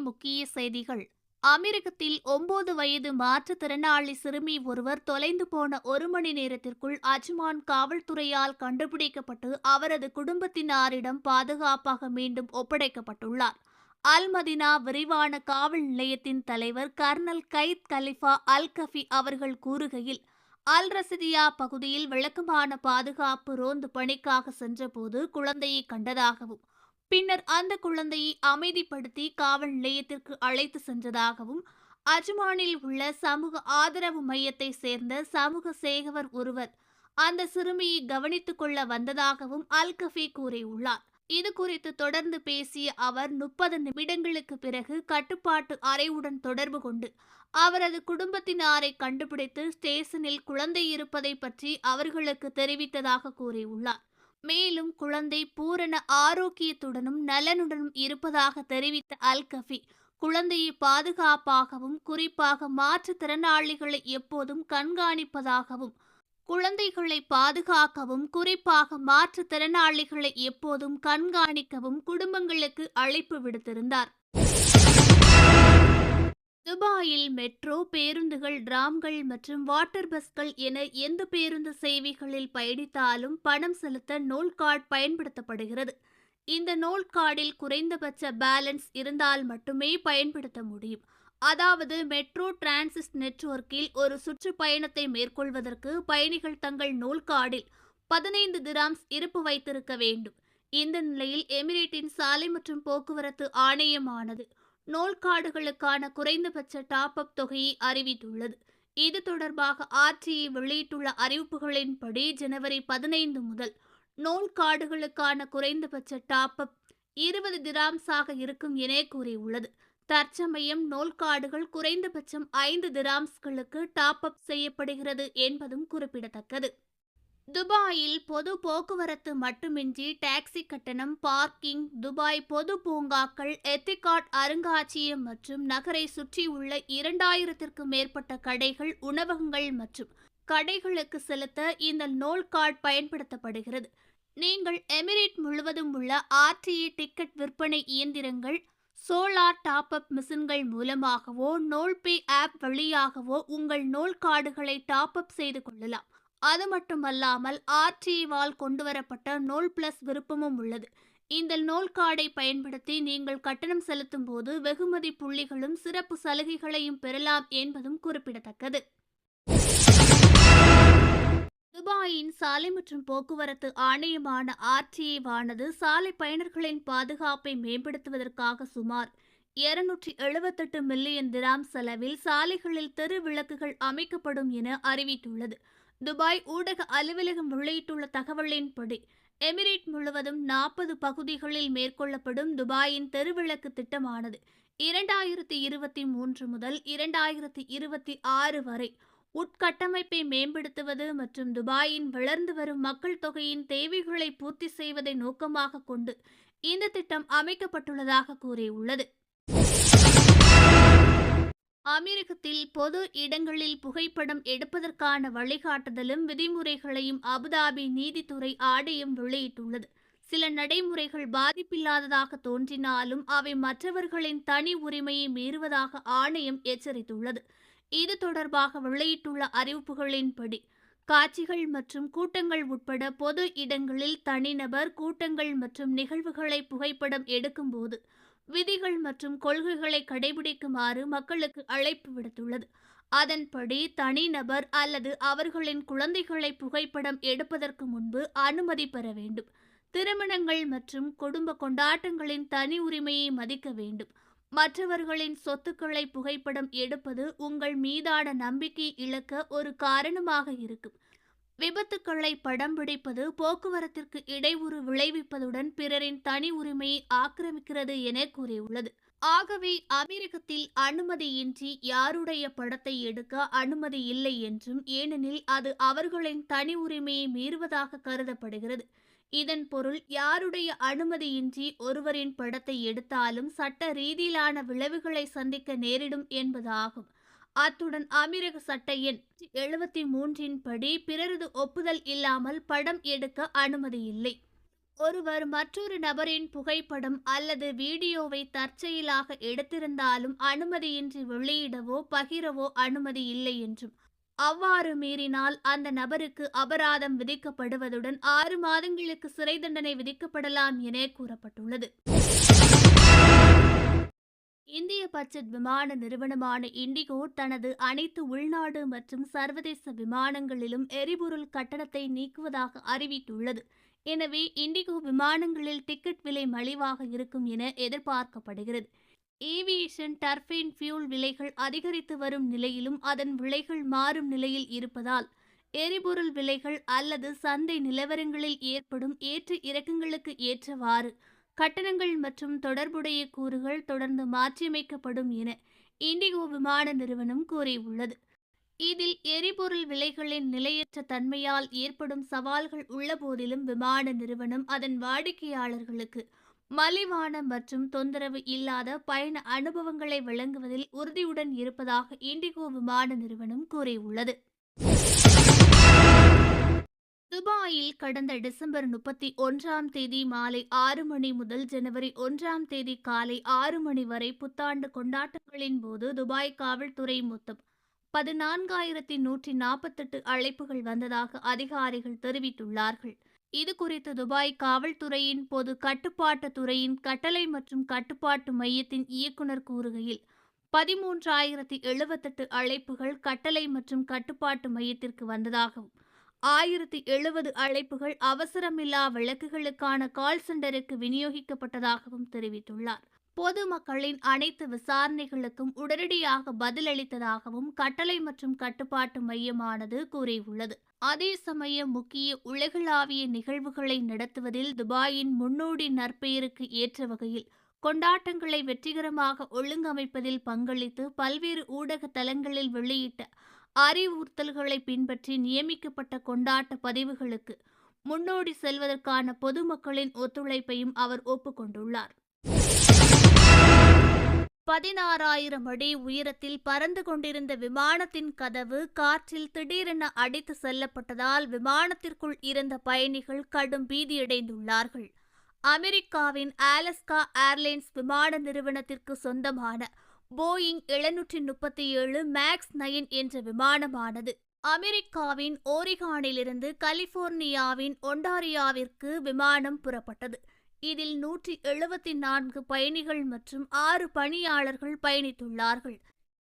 முக்கிய செய்திகள். அமெரிக்கத்தில் ஒன்பது வயது மாற்றுத்திறனாளி சிறுமி ஒருவர் தொலைந்து போன ஒரு மணி நேரத்திற்குள் அஜ்மான் காவல்துறையால் கண்டுபிடிக்கப்பட்டு அவரது குடும்பத்தினாரிடம் பாதுகாப்பாக மீண்டும் ஒப்படைக்கப்பட்டுள்ளார். அல்மதினா விரிவான காவல் நிலையத்தின் தலைவர் கர்னல் கைத் கலிஃபா அல் கஃபி அவர்கள் கூறுகையில் அல் ரசிதியா பகுதியில் விளக்கமான பாதுகாப்பு ரோந்து பணிக்காக சென்றபோது குழந்தையை கண்டதாகவும் பின்னர் அந்த குழந்தையை அமைதிப்படுத்தி காவல் நிலையத்திற்கு அழைத்து சென்றதாகவும் அஜ்மானில் உள்ள சமூக ஆதரவு மையத்தை சேர்ந்த சமூக சேகவர் ஒருவர் அந்த சிறுமியை கவனித்துக் கொள்ள வந்ததாகவும் அல் கஃபி கூறியுள்ளார். இது குறித்து தொடர்ந்து பேசிய அவர் முப்பது நிமிடங்களுக்கு பிறகு கட்டுப்பாட்டு அறைவுடன் தொடர்பு கொண்டு அவரது குடும்பத்தினாரை கண்டுபிடித்து ஸ்டேஷனில் குழந்தை இருப்பதை பற்றி அவர்களுக்கு தெரிவித்ததாக கூறியுள்ளார். மேலும் குழந்தை பூரண ஆரோக்கியத்துடனும் நலனுடனும் இருப்பதாக தெரிவித்த அல் கஃபி குழந்தையை பாதுகாப்பாகவும் குறிப்பாக மாற்றுத்திறனாளிகளை எப்போதும் கண்காணிப்பதாகவும் குழந்தைகளை பாதுகாக்கவும் குறிப்பாக மாற்றுத்திறனாளிகளை எப்போதும் கண்காணிக்கவும் குடும்பங்களுக்கு அழைப்பு விடுத்திருந்தார். துபாயில் மெட்ரோ பேருந்துகள் டிராம்கள் மற்றும் வாட்டர் பஸ்கள் என எந்த பேருந்து சேவைகளில் பயணித்தாலும் பணம் செலுத்த நோல் கார்டு பயன்படுத்தப்படுகிறது. இந்த நோல் கார்டில் குறைந்தபட்ச பேலன்ஸ் இருந்தால் மட்டுமே பயன்படுத்த முடியும். அதாவது மெட்ரோ டிரான்சிஸ்ட் நெட்வொர்க்கில் ஒரு சுற்றுப்பயணத்தை மேற்கொள்வதற்கு பயணிகள் தங்கள் நோல் கார்டில் பதினைந்து திராம்ஸ் இருப்பு வைத்திருக்க வேண்டும். இந்த நிலையில் எமிரேட்டின் சாலை மற்றும் போக்குவரத்து ஆணையமானது நோல் கார்டுகளுக்கான குறைந்தபட்ச டாப் அப் தொகையை அறிவித்துள்ளது. இது தொடர்பாக ஆர்டிஐ வெளியிட்டுள்ள அறிவிப்புகளின்படி ஜனவரி பதினைந்து முதல் நோல் கார்டுகளுக்கான குறைந்தபட்ச டாப் அப் இருபது திராம்ஸாக இருக்கும் என கூறியுள்ளது. தற்சமயம் நோல் கார்டுகள் குறைந்தபட்சம் ஐந்து திராம்ஸ்களுக்கு டாப் அப் செய்யப்படுகிறது என்பதும் குறிப்பிடத்தக்கது. துபாயில் பொது போக்குவரத்து மட்டுமின்றி டாக்ஸி கட்டணம் பார்க்கிங் துபாய் பொது பூங்காக்கள் எத்திகாட் அருங்காட்சியகம் மற்றும் நகரை சுற்றியுள்ள இரண்டாயிரத்திற்கும் மேற்பட்ட கடைகள் உணவகங்கள் மற்றும் கடைகளுக்கு செலுத்த இந்த நோல் கார்டு பயன்படுத்தப்படுகிறது. நீங்கள் எமிரேட் முழுவதும் உள்ள ஆர்டிஇ டிக்கெட் விற்பனை இயந்திரங்கள் சோலார் டாப் அப் மிஷின்கள் மூலமாகவோ நோல்பே ஆப் வழியாகவோ உங்கள் நோல் கார்டுகளை டாப் அப் செய்து கொள்ளலாம். அது மட்டுமல்லாமல் ஆர்டிவால் கொண்டுவரப்பட்ட நோல் பிளஸ் விருப்பமும் உள்ளது. இந்த நோல் கார்டை பயன்படுத்தி நீங்கள் கட்டணம் செலுத்தும் போது வெகுமதி புள்ளிகளும் சிறப்பு சலுகைகளையும் பெறலாம் என்பதும் குறிப்பிடத்தக்கது. துபாயின் சாலை மற்றும் போக்குவரத்து ஆணையமான ஆர்டிஏவானது சாலை பயணர்களின் பாதுகாப்பை மேம்படுத்துவதற்காக சுமார் இருநூற்றி எழுபத்தெட்டு மில்லியன் திராம் செலவில் சாலைகளில் தெரு விளக்குகள் அமைக்கப்படும் என அறிவித்துள்ளது. துபாய் ஊடக அலுவலகம் வெளியிட்டுள்ள தகவலின்படி எமிரேட் முழுவதும் நாற்பது பகுதிகளில் மேற்கொள்ளப்படும் துபாயின் தெருவிளக்கு திட்டமானது இரண்டாயிரத்தி இருபத்தி மூன்று முதல் இரண்டாயிரத்தி இருபத்தி ஆறு வரை உட்கட்டமைப்பை மேம்படுத்துவது மற்றும் துபாயின் வளர்ந்து வரும் மக்கள் தொகையின் தேவைகளை பூர்த்தி செய்வதை நோக்கமாக கொண்டு இந்த திட்டம் அமைக்கப்பட்டுள்ளதாக கூறியுள்ளது. அமெரிக்கத்தில் பொது இடங்களில் புகைப்படம் எடுப்பதற்கான வழிகாட்டுதலும் விதிமுறைகளையும் அபுதாபி நீதித்துறை ஆணையம் வெளியிட்டுள்ளது. சில நடைமுறைகள் பாதிப்பில்லாததாக தோன்றினாலும் அவை மற்றவர்களின் தனி உரிமையை மீறுவதாக ஆணையம் எச்சரித்துள்ளது. இது தொடர்பாக வெளியிட்டுள்ள அறிவிப்புகளின்படி காட்சிகள் மற்றும் கூட்டங்கள் உட்பட பொது இடங்களில் தனிநபர் கூட்டங்கள் மற்றும் நிகழ்வுகளை புகைப்படம் எடுக்கும்போது விதிகள் மற்றும் கொள்கைகளை கடைபிடிக்குமாறு மக்களுக்கு அழைப்பு விடுத்துள்ளது. அதன்படி தனிநபர் அல்லது அவர்களின் குழந்தைகளை புகைப்படம் எடுப்பதற்கு முன்பு அனுமதி பெற வேண்டும். திருமணங்கள் மற்றும் குடும்ப கொண்டாட்டங்களின் தனி உரிமையை மதிக்க வேண்டும். மற்றவர்களின் சொத்துக்களை புகைப்படம் எடுப்பது உங்கள் மீதான நம்பிக்கை இழக்க ஒரு காரணமாக இருக்கும். விபத்துக்களை படம் பிடிப்பது போக்குவரத்திற்கு இடையூறு விளைவிப்பதுடன் பிறரின் தனி உரிமையை ஆக்கிரமிக்கிறது என கூறியுள்ளது. ஆகவே அமெரிக்கத்தில் அனுமதியின்றி யாருடைய படத்தை எடுக்க அனுமதி இல்லை என்றும் ஏனெனில் அது அவர்களின் தனி உரிமையை மீறுவதாக கருதப்படுகிறது. இதன் பொருள் யாருடைய அனுமதியின்றி ஒருவரின் படத்தை எடுத்தாலும் சட்ட ரீதியிலான விளைவுகளை சந்திக்க நேரிடும் என்பதாகும். அத்துடன் அமீரக சட்ட எண் எழுபத்தி மூன்றின் படி பிறரது ஒப்புதல் இல்லாமல் படம் எடுக்க அனுமதி இல்லை. ஒருவர் மற்றொரு நபரின் புகைப்படம் அல்லது வீடியோவை தற்செயலாக எடுத்திருந்தாலும் அனுமதியின்றி வெளியிடவோ பகிரவோ அனுமதி இல்லை என்றும். அவ்வாறு மீறினால் அந்த நபருக்கு அபராதம் விதிக்கப்படுவதுடன் ஆறு மாதங்களுக்கு சிறை தண்டனை விதிக்கப்படலாம் என கூறப்பட்டுள்ளது. இந்திய பட்ஜெட் விமான நிறுவனமான இண்டிகோ தனது அனைத்து உள்நாடு மற்றும் சர்வதேச விமானங்களிலும் எரிபொருள் கட்டணத்தை நீக்குவதாக அறிவித்துள்ளது. எனவே இண்டிகோ விமானங்களில் டிக்கெட் விலை மலிவாக இருக்கும் என எதிர்பார்க்கப்படுகிறது. ஏவியேஷன் டர்பைன் ஃபியூல் விலைகள் அதிகரித்து வரும் நிலையிலும் அதன் விலைகள் மாறும் நிலையில் இருப்பதால் எரிபொருள் விலைகள் அல்லது சந்தை நிலவரங்களில் ஏற்படும் ஏற்ற இறக்கங்களுக்கு ஏற்றவாறு கட்டணங்கள் மற்றும் தொடர்புடைய கூறுகள் தொடர்ந்து மாற்றியமைக்கப்படும் என இண்டிகோ விமான நிறுவனம் கூறியுள்ளது. இதில் எரிபொருள் விலைகளின் நிலையற்ற தன்மையால் ஏற்படும் சவால்கள் உள்ளபோதிலும் விமான நிறுவனம் அதன் வாடிக்கையாளர்களுக்கு மலிவான மற்றும் தொந்தரவு இல்லாத பயண அனுபவங்களை வழங்குவதில் உறுதியுடன் இருப்பதாக இண்டிகோ விமான நிறுவனம் கூறியுள்ளது. துபாயில் கடந்த டிசம்பர் முப்பத்தி ஒன்றாம் தேதி மாலை ஆறு மணி முதல் ஜனவரி ஒன்றாம் தேதி காலை ஆறு மணி வரை புத்தாண்டு கொண்டாட்டங்களின் போது துபாய் காவல்துறை மொத்தம் பதினான்காயிரத்தி நூற்றி நாற்பத்தெட்டு அழைப்புகள் வந்ததாக அதிகாரிகள் தெரிவித்துள்ளார்கள். இது குறித்து துபாய் காவல்துறையின் பொது கட்டுப்பாட்டு துறையின் கட்டளை மற்றும் கட்டுப்பாட்டு மையத்தின் இயக்குனர் கூறுகையில் பதிமூன்றாயிரத்தி எழுபத்தெட்டு அழைப்புகள் கட்டளை மற்றும் கட்டுப்பாட்டு மையத்திற்கு வந்ததாகவும் ஆயிரத்தி எழுபது அழைப்புகள் அவசரமில்லா வழக்குகளுக்கான கால் சென்டருக்கு விநியோகிக்கப்பட்டதாகவும் தெரிவித்துள்ளார். பொதுமக்களின் அனைத்து விசாரணைகளுக்கும் உடனடியாக பதிலளித்ததாகவும் கட்டளை மற்றும் கட்டுப்பாட்டு மையமானது கூறியுள்ளது. அதே சமயம் முக்கிய உலகளாவிய நிகழ்வுகளை நடத்துவதில் துபாயின் முன்னோடி நற்பெயருக்கு ஏற்ற வகையில் கொண்டாட்டங்களை வெற்றிகரமாக ஒழுங்கமைப்பதில் பங்களித்து பல்வேறு ஊடக தளங்களில் வெளியிட்ட அறிவுறுத்தல்களை பின்பற்றி நியமிக்கப்பட்ட கொண்டாட்ட பதிவுகளுக்கு முன்னோடி செல்வதற்கான பொதுமக்களின் ஒத்துழைப்பையும் அவர் ஒப்புக்கொண்டுள்ளார். பதினாறாயிரம் அடி உயரத்தில் பறந்து கொண்டிருந்த விமானத்தின் கதவு காற்றில் திடீரென அடித்து செல்லப்பட்டதால் விமானத்திற்குள் இருந்த பயணிகள் கடும் பீதியடைந்துள்ளார்கள். அமெரிக்காவின் ஆலஸ்கா ஏர்லைன்ஸ் விமான நிறுவனத்திற்கு சொந்தமான போயிங் எழுநூற்றி முப்பத்தி ஏழு மேக்ஸ் நயன் என்ற விமானமானது. அமெரிக்காவின் ஓரிகானிலிருந்து கலிபோர்னியாவின் ஒண்டாரியாவிற்கு விமானம் புறப்பட்டது. இதில் நூற்றி எழுபத்தி நான்கு பயணிகள் மற்றும் ஆறு பணியாளர்கள் பயணித்துள்ளார்கள்.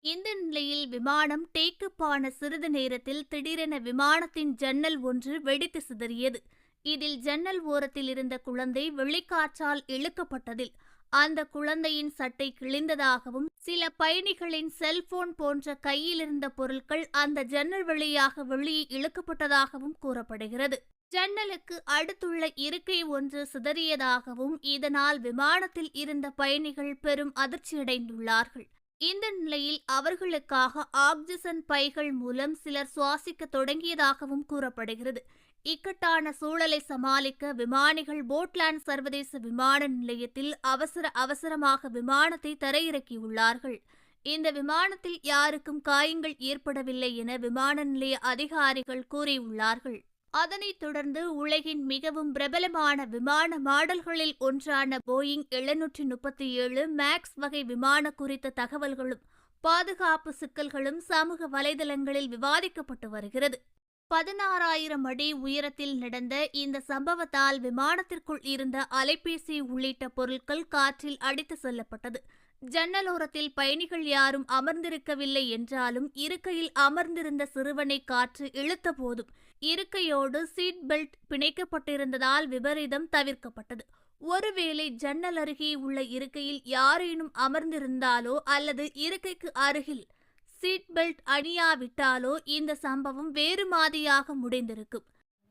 இந்த நிலையில் விமானம் டேக்கப் ஆன சிறிது நேரத்தில் திடீரென விமானத்தின் ஜன்னல் ஒன்று வெடித்து சிதறியது. இதில் ஜன்னல் ஓரத்தில் இருந்த குழந்தை வெளிக்காற்றால் இழுக்கப்பட்டதில் அந்த குழந்தையின் சட்டை கிழிந்ததாகவும் சில பயணிகளின் செல்போன் போன்ற கையில் இருந்த பொருட்கள் அந்த ஜன்னல் வழியாக வெளியே இழுக்கப்பட்டதாகவும் கூறப்படுகிறது. ஜன்னலுக்கு அடுத்துள்ள இருக்கை ஒன்று சிதறியதாகவும் இதனால் விமானத்தில் இருந்த பயணிகள் பெரும் அதிர்ச்சியடைந்துள்ளார்கள். இந்த நிலையில் அவர்களுக்காக ஆக்சிஜன் பைகள் மூலம் சிலர் சுவாசிக்க தொடங்கியதாகவும் கூறப்படுகிறது. இக்கட்டான சூழலை சமாளிக்க விமானிகள் போட்லாண்ட் சர்வதேச விமான நிலையத்தில் அவசர அவசரமாக விமானத்தை தரையிறக்கியுள்ளார்கள். இந்த விமானத்தில் யாருக்கும் காயங்கள் ஏற்படவில்லை என விமான நிலைய அதிகாரிகள் கூறியுள்ளார்கள். அதனைத் தொடர்ந்து உலகின் மிகவும் பிரபலமான விமான மாடல்களில் ஒன்றான போயிங் எழுநூற்றி முப்பத்தி ஏழு மேக்ஸ் வகை விமான குறித்த தகவல்களும் பாதுகாப்பு சிக்கல்களும் சமூக வலைதளங்களில் விவாதிக்கப்பட்டு வருகிறது. பதினாறாயிரம் அடி உயரத்தில் நடந்த இந்த சம்பவத்தால் விமானத்திற்குள் இருந்த அலைபேசி உள்ளிட்ட பொருட்கள் காற்றில் அடித்து செல்லப்பட்டது. ஜன்னலோரத்தில் பயணிகள் யாரும் அமர்ந்திருக்கவில்லை என்றாலும் இருக்கையில் அமர்ந்திருந்த சிறுவனை காற்று இழுத்த போதும். இருக்கையோடு சீட் பெல்ட் பிணைக்கப்பட்டிருந்ததால் விபரீதம் தவிர்க்கப்பட்டது. ஒருவேளை ஜன்னல் அருகே உள்ள இருக்கையில் யாரேனும் அமர்ந்திருந்தாலோ அல்லது இருக்கைக்கு அருகில் சீட் பெல்ட் அணியாவிட்டாலோ இந்த சம்பவம் வேறு மாதிரியாக முடிந்திருக்கும்.